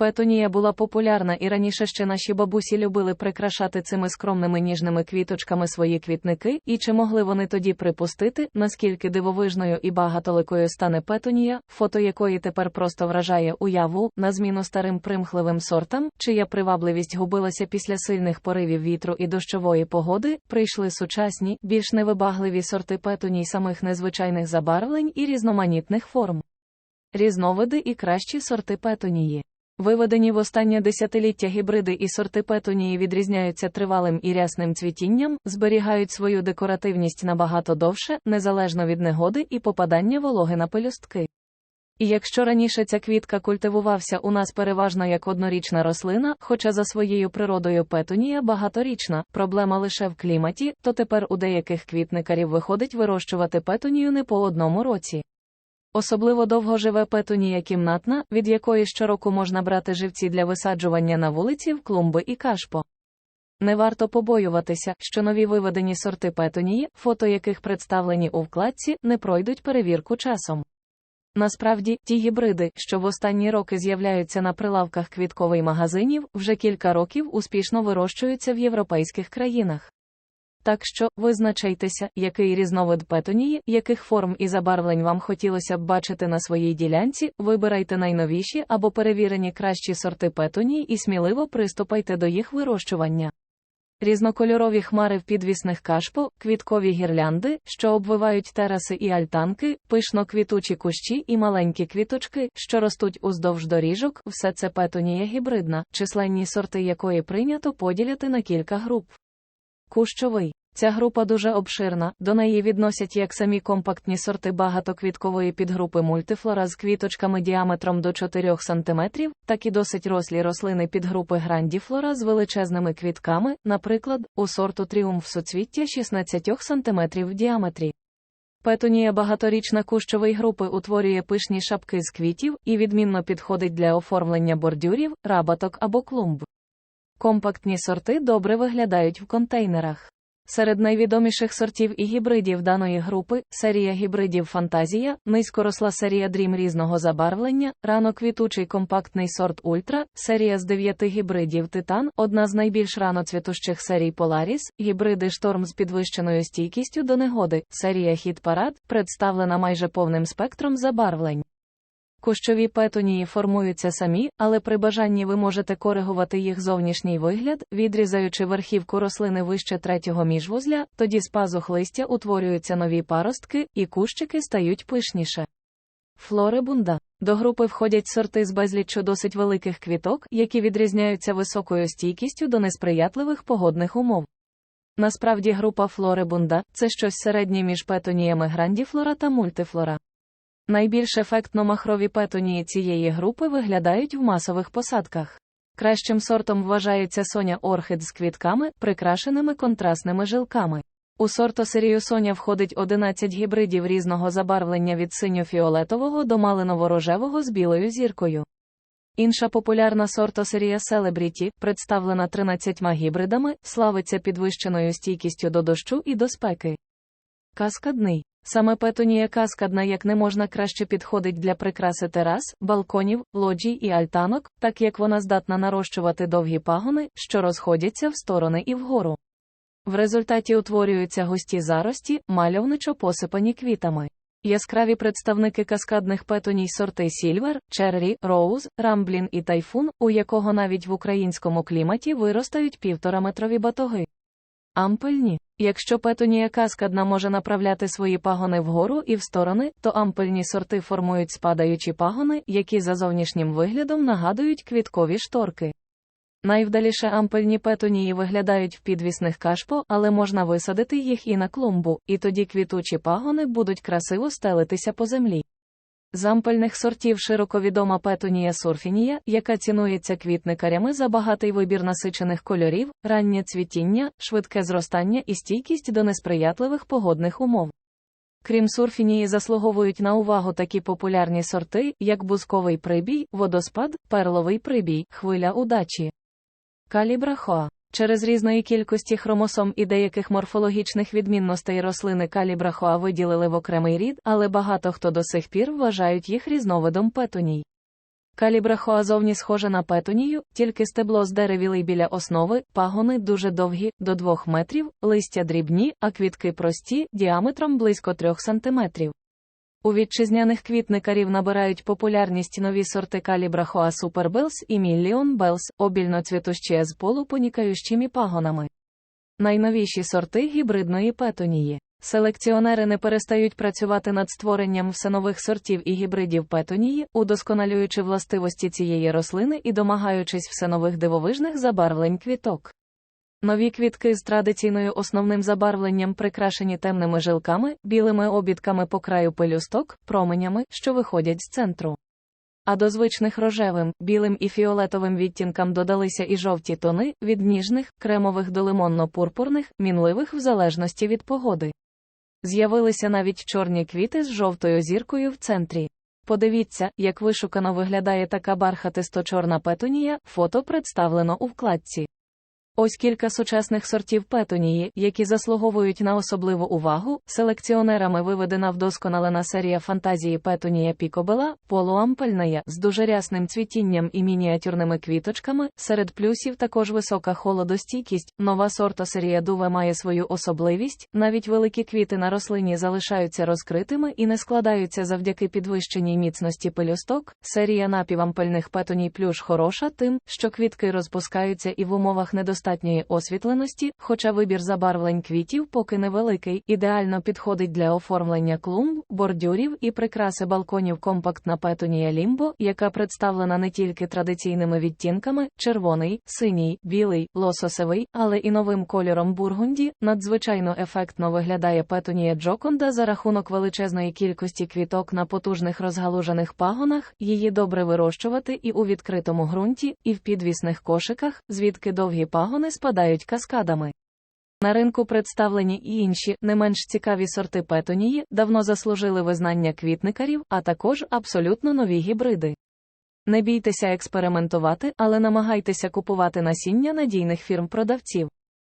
Петунія була популярна і раніше ще наші бабусі любили прикрашати цими скромними ніжними квіточками свої квітники, і чи могли вони тоді припустити, наскільки дивовижною і багатоликою стане петунія, фото якої тепер просто вражає уяву, на зміну старим примхливим сортам, чия привабливість губилася після сильних поривів вітру і дощової погоди, прийшли сучасні, більш невибагливі сорти петуній самих незвичайних забарвлень і різноманітних форм. Різновиди і кращі сорти петунії. Виведені в останнє десятиліття гібриди і сорти петунії відрізняються тривалим і рясним цвітінням, зберігають свою декоративність набагато довше, незалежно від негоди і попадання вологи на пелюстки. І якщо раніше ця квітка культивувався у нас переважно як однорічна рослина, хоча за своєю природою петунія багаторічна, проблема лише в кліматі, то тепер у деяких квітникарів виходить вирощувати петунію не по одному році. Особливо довго живе петунія кімнатна, від якої щороку можна брати живці для висаджування на вулиці в клумби і кашпо. Не варто побоюватися, що нові виведені сорти петунії, фото яких представлені у вкладці, не пройдуть перевірку часом. Насправді, ті гібриди, що в останні роки з'являються на прилавках квіткових магазинів, вже кілька років успішно вирощуються в європейських країнах. Так що, визначайтеся, який різновид петонії, яких форм і забарвлень вам хотілося б бачити на своїй ділянці, вибирайте найновіші або перевірені кращі сорти петонії і сміливо приступайте до їх вирощування. Різнокольорові хмари в підвісних кашпо, квіткові гірлянди, що обвивають тераси і альтанки, пишно квітучі кущі і маленькі квіточки, що ростуть уздовж доріжок, все це петонія гібридна, численні сорти якої прийнято поділяти на кілька груп. Кущовий. Ця група дуже обширна, до неї відносять як самі компактні сорти багатоквіткової підгрупи мультифлора з квіточками діаметром до 4 см, так і досить рослі рослини підгрупи грандіфлора з величезними квітками, наприклад, у сорту тріумф суцвіття 16 см в діаметрі. Петунія багаторічна кущової групи утворює пишні шапки з квітів і відмінно підходить для оформлення бордюрів, рабаток або клумб. Компактні сорти добре виглядають в контейнерах. Серед найвідоміших сортів і гібридів даної групи серія гібридів Фантазія, низькоросла серія Дрім різного забарвлення, раноквітучий компактний сорт Ультра, серія з дев'яти гібридів Титан, одна з найбільш раноцвітущих серій Polaris, гібриди Шторм з підвищеною стійкістю до негоди, серія Хіт Парад, представлена майже повним спектром забарвлень. Кущові петунії формуються самі, але при бажанні ви можете коригувати їх зовнішній вигляд, відрізаючи верхівку рослини вище третього міжвузля, тоді з пазух листя утворюються нові паростки, і кущики стають пишніше. Флорибунда. До групи входять сорти з безліччю досить великих квіток, які відрізняються високою стійкістю до несприятливих погодних умов. Насправді група флорибунда це щось середнє між петоніями грандіфлора та мультифлора. Найбільш ефектно махрові петонії цієї групи виглядають в масових посадках. Кращим сортом вважається соня орхид з квітками, прикрашеними контрастними жилками. У сортосерію соня входить 11 гібридів різного забарвлення від синьо-фіолетового до малиново-рожевого з білою зіркою. Інша популярна сортосерія Celebrity, представлена 13 гібридами, славиться підвищеною стійкістю до дощу і до спеки. Каскадний. Саме петонія каскадна як не можна краще підходить для прикраси терас, балконів, лоджій і альтанок, так як вона здатна нарощувати довгі пагони, що розходяться в сторони і вгору. В результаті утворюються густі зарості, мальовничо посипані квітами. Яскраві представники каскадних петоній сорти Сільвер, Черрі, Роуз, Рамблін і Тайфун, у якого навіть в українському кліматі виростають півтораметрові батоги. Ампельні. Якщо петунія каскадна може направляти свої пагони вгору і в сторони, то ампельні сорти формують спадаючі пагони, які за зовнішнім виглядом нагадують квіткові шторки. Найвдаліше ампельні петунії виглядають в підвісних кашпо, але можна висадити їх і на клумбу, і тоді квітучі пагони будуть красиво стелитися по землі. З сортів широко відома петунія сурфінія, яка цінується квітникарями за багатий вибір насичених кольорів, раннє цвітіння, швидке зростання і стійкість до несприятливих погодних умов. Крім сурфінії, заслуговують на увагу такі популярні сорти, як бузковий прибій, водоспад, перловий прибій, хвиля удачі. Калібрахоа. Через різної кількості хромосом і деяких морфологічних відмінностей рослини калібрахоа виділили в окремий рід, але багато хто до сих пір вважають їх різновидом петуній. Калібрахоа зовні схожа на петунію, тільки стебло здеревілий біля основи, пагони дуже довгі, до 2 метрів, листя дрібні, а квітки прості, діаметром близько 3 сантиметрів. У вітчизняних квітникарів набирають популярність нові сорти калібрахоа Супербелс і Мілліон Белс, обільно цвітущі з полупонікаючими пагонами. Найновіші сорти гібридної петонії. Селекціонери не перестають працювати над створенням все нових сортів і гібридів петонії, удосконалюючи властивості цієї рослини і домагаючись все нових дивовижних забарвлень квіток. Нові квітки з традиційною основним забарвленням прикрашені темними жилками, білими обідками по краю пелюсток, променями, що виходять з центру. А до звичних рожевим, білим і фіолетовим відтінкам додалися і жовті тони, від ніжних, кремових до лимонно-пурпурних, мінливих в залежності від погоди. З'явилися навіть чорні квіти з жовтою зіркою в центрі. Подивіться, як вишукано виглядає така бархатисто-чорна петунія, фото представлено у вкладці. Ось кілька сучасних сортів петунії, які заслуговують на особливу увагу. Селекціонерами виведена вдосконалена серія фантазії петунія пікобела, полуампельная, з дуже рясним цвітінням і мініатюрними квіточками. Серед плюсів також висока холодостійкість. Нова сорта серія дуве має свою особливість. Навіть великі квіти на рослині залишаються розкритими і не складаються завдяки підвищеній міцності пелюсток. Серія напівампельних петоній плюш хороша тим, що квітки розпускаються і в умовах недостатньої освітленості, хоча вибір забарвлень квітів поки невеликий, ідеально підходить для оформлення клумб, бордюрів і прикраси балконів компактна петунія лімбо, яка представлена не тільки традиційними відтінками червоний, синій, білий, лососевий, але і новим кольором бургунді. Надзвичайно ефектно виглядає петунія Джоконда за рахунок величезної кількості квіток на потужних розгалужених пагонах, її добре вирощувати і у відкритому ґрунті, і в підвісних кошиках, звідки довгі пагони спадають каскадами. На ринку представлені і інші, не менш цікаві сорти петонії, давно заслужили визнання квітникарів, а також абсолютно нові гібриди. Не бійтеся експериментувати, але намагайтеся купувати насіння надійних фірм-продавців.